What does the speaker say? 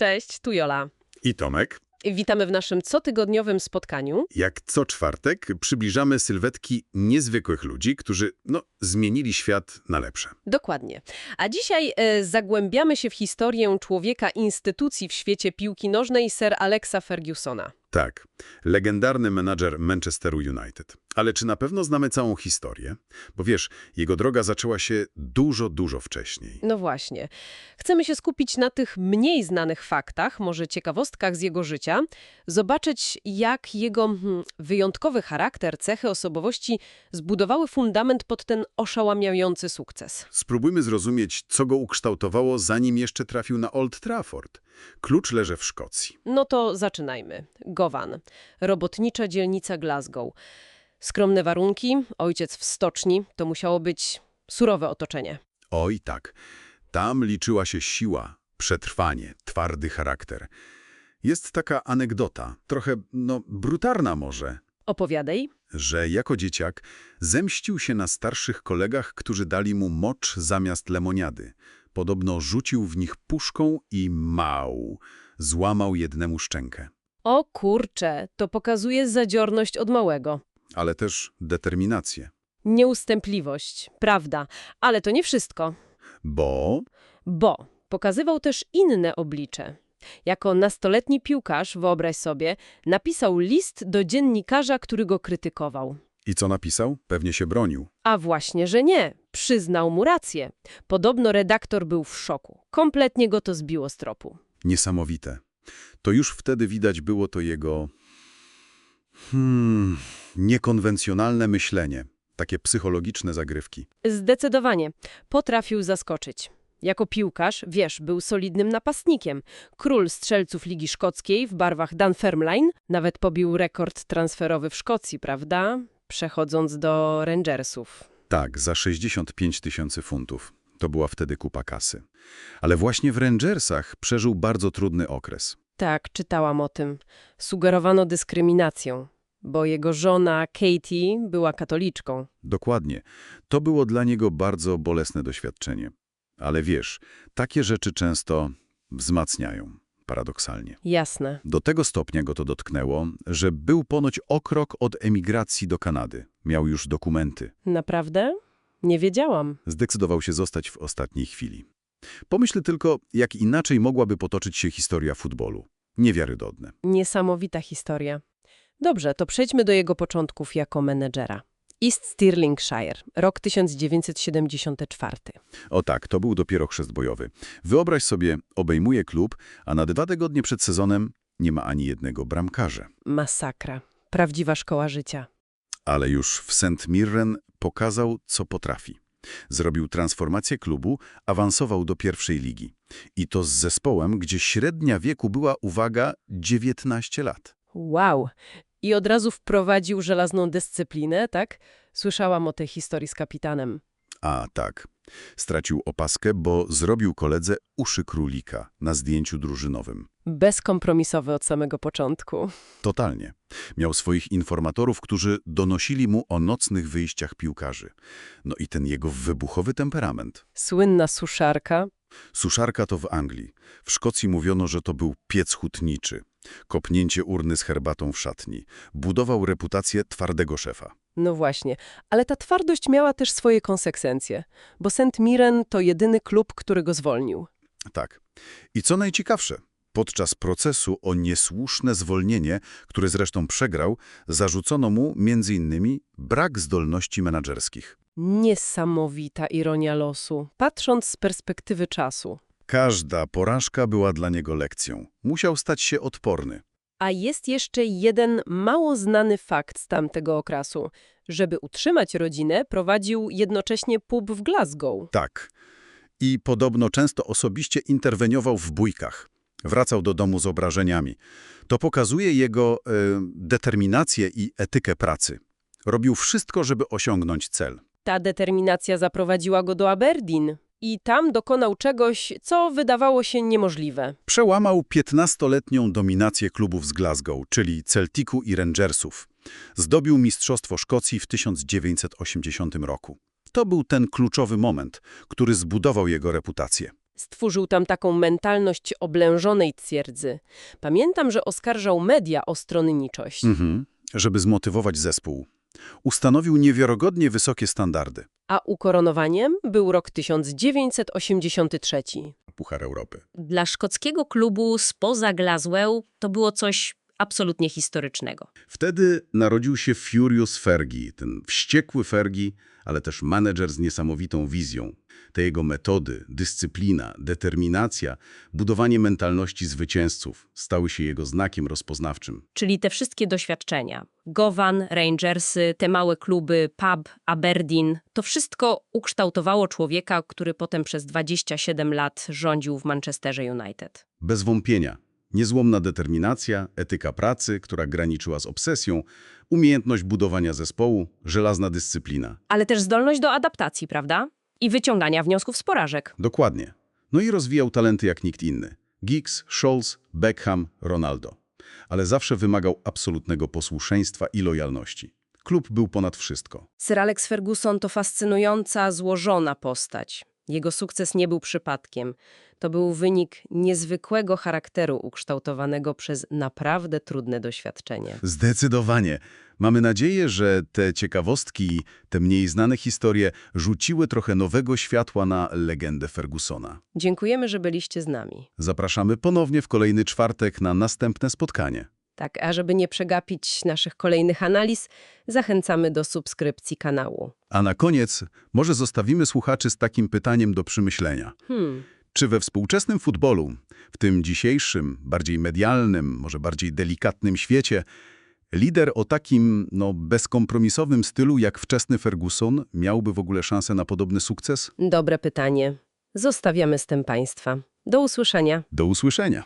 Cześć, tu Jola. I Tomek, Witamy w naszym cotygodniowym spotkaniu. jak co czwartek przybliżamy sylwetki niezwykłych ludzi, którzy, no, zmienili świat na lepsze. Dokładnie. A dzisiaj e, zagłębiamy się w historię człowieka instytucji w świecie piłki nożnej Sir Alexa Fergusona. Tak, legendarny menadżer Manchesteru United. Ale czy na pewno znamy całą historię? Bo wiesz, jego droga zaczęła się dużo, dużo wcześniej. No właśnie. Chcemy się skupić na tych mniej znanych faktach, może ciekawostkach z jego życia, zobaczyć jak jego hmm, wyjątkowy charakter, cechy osobowości zbudowały fundament pod ten oszałamiający sukces. Spróbujmy zrozumieć, co go ukształtowało, zanim jeszcze trafił na Old Trafford. Klucz leży w Szkocji. No to zaczynajmy. Gowan. Robotnicza dzielnica Glasgow. Skromne warunki, ojciec w stoczni, to musiało być surowe otoczenie. Oj tak, tam liczyła się siła, przetrwanie, twardy charakter. Jest taka anegdota, trochę, no, brutalna może, Opowiadaj. że jako dzieciak zemścił się na starszych kolegach, którzy dali mu mocz zamiast lemoniady. Podobno rzucił w nich puszką i mał, złamał jednemu szczękę. O kurcze, to pokazuje zadziorność od małego. Ale też determinację. Nieustępliwość, prawda, ale to nie wszystko, Bo bo pokazywał też inne oblicze. Jako nastoletni piłkarz, wyobraź sobie, napisał list do dziennikarza, który go krytykował. i co napisał? Pewnie się bronił. A właśnie, że nie. Przyznał mu rację. Podobno redaktor był w szoku. Kompletnie go to zbiło z tropu. Niesamowite. To już wtedy widać było to jego... Hmm... Niekonwencjonalne myślenie. Takie psychologiczne zagrywki. Zdecydowanie. Potrafił zaskoczyć. Jako piłkarz, wiesz, był solidnym napastnikiem. Król strzelców Ligi Szkockiej w barwach Dunfermline nawet pobił rekord transferowy w Szkocji, prawda? Przechodząc do Rangersów. Tak, za 65 tysięcy funtów. To była wtedy kupa kasy. Ale właśnie w Rangersach przeżył bardzo trudny okres. Tak, czytałam o tym. Sugerowano dyskryminacją, bo jego żona Katie była katoliczką. Dokładnie. To było dla niego bardzo bolesne doświadczenie. Ale wiesz, takie rzeczy często wzmacniają, paradoksalnie. Jasne. Do tego stopnia go to dotknęło, że był ponoć o krok od emigracji do Kanady. Miał już dokumenty. Naprawdę? Nie wiedziałam. Zdecydował się zostać w ostatniej chwili. Pomyśl tylko, jak inaczej mogłaby potoczyć się historia futbolu. Niewiarygodne. Niesamowita historia. Dobrze, to przejdźmy do jego początków jako menedżera. East Stirlingshire, rok 1974. O tak, to był dopiero chrzest bojowy. Wyobraź sobie, obejmuje klub, a na dwa tygodnie przed sezonem nie ma ani jednego bramkarza. Masakra. Prawdziwa szkoła życia. Ale już w St. Mirren pokazał, co potrafi. Zrobił transformację klubu, awansował do pierwszej ligi. I to z zespołem, gdzie średnia wieku była, uwaga, 19 lat. Wow. I od razu wprowadził żelazną dyscyplinę, tak? Słyszałam o tej historii z kapitanem. A tak, stracił opaskę, bo zrobił koledze uszy królika na zdjęciu drużynowym. Bezkompromisowy od samego początku. Totalnie. Miał swoich informatorów, którzy donosili mu o nocnych wyjściach piłkarzy. No i ten jego wybuchowy temperament. Słynna suszarka. Suszarka to w Anglii. W Szkocji mówiono, że to był piec hutniczy. Kopnięcie urny z herbatą w szatni. Budował reputację twardego szefa. No właśnie, ale ta twardość miała też swoje konsekwencje, bo St. Mirren to jedyny klub, który go zwolnił. Tak. I co najciekawsze, podczas procesu o niesłuszne zwolnienie, które zresztą przegrał, zarzucono mu m.in. brak zdolności menedżerskich. Niesamowita ironia losu, patrząc z perspektywy czasu. Każda porażka była dla niego lekcją. Musiał stać się odporny. A jest jeszcze jeden mało znany fakt z tamtego okresu. Żeby utrzymać rodzinę, prowadził jednocześnie pub w Glasgow. Tak. I podobno często osobiście interweniował w bójkach. Wracał do domu z obrażeniami. To pokazuje jego e, determinację i etykę pracy. Robił wszystko, żeby osiągnąć cel. Ta determinacja zaprowadziła go do Aberdeen i tam dokonał czegoś, co wydawało się niemożliwe. Przełamał 15-letnią dominację klubów z Glasgow, czyli Celticu i Rangersów. Zdobił Mistrzostwo Szkocji w 1980 roku. To był ten kluczowy moment, który zbudował jego reputację. Stworzył tam taką mentalność oblężonej twierdzy. Pamiętam, że oskarżał media o stronniczość. Mhm. Żeby zmotywować zespół. Ustanowił niewiarygodnie wysokie standardy. A ukoronowaniem był rok 1983. Puchar Europy. Dla szkockiego klubu spoza Glasgow to było coś absolutnie historycznego. Wtedy narodził się Furious Fergie, ten wściekły Fergie, ale też menedżer z niesamowitą wizją. Te jego metody, dyscyplina, determinacja, budowanie mentalności zwycięzców stały się jego znakiem rozpoznawczym. Czyli te wszystkie doświadczenia. Govan, Rangersy, te małe kluby, pub, Aberdeen, to wszystko ukształtowało człowieka, który potem przez 27 lat rządził w Manchesterze United. Bez wątpienia. Niezłomna determinacja, etyka pracy, która graniczyła z obsesją, umiejętność budowania zespołu, żelazna dyscyplina. Ale też zdolność do adaptacji, prawda? I wyciągania wniosków z porażek. Dokładnie. No i rozwijał talenty jak nikt inny. Giggs, Scholes, Beckham, Ronaldo. Ale zawsze wymagał absolutnego posłuszeństwa i lojalności. Klub był ponad wszystko. Sir Alex Ferguson to fascynująca, złożona postać. Jego sukces nie był przypadkiem. To był wynik niezwykłego charakteru ukształtowanego przez naprawdę trudne doświadczenie. Zdecydowanie. Mamy nadzieję, że te ciekawostki, te mniej znane historie rzuciły trochę nowego światła na legendę Fergusona. Dziękujemy, że byliście z nami. Zapraszamy ponownie w kolejny czwartek na następne spotkanie. Tak, a żeby nie przegapić naszych kolejnych analiz, zachęcamy do subskrypcji kanału. A na koniec może zostawimy słuchaczy z takim pytaniem do przemyślenia. Hmm. Czy we współczesnym futbolu, w tym dzisiejszym, bardziej medialnym, może bardziej delikatnym świecie, lider o takim no, bezkompromisowym stylu jak wczesny Ferguson miałby w ogóle szansę na podobny sukces? Dobre pytanie. Zostawiamy z tym Państwa. Do usłyszenia. Do usłyszenia.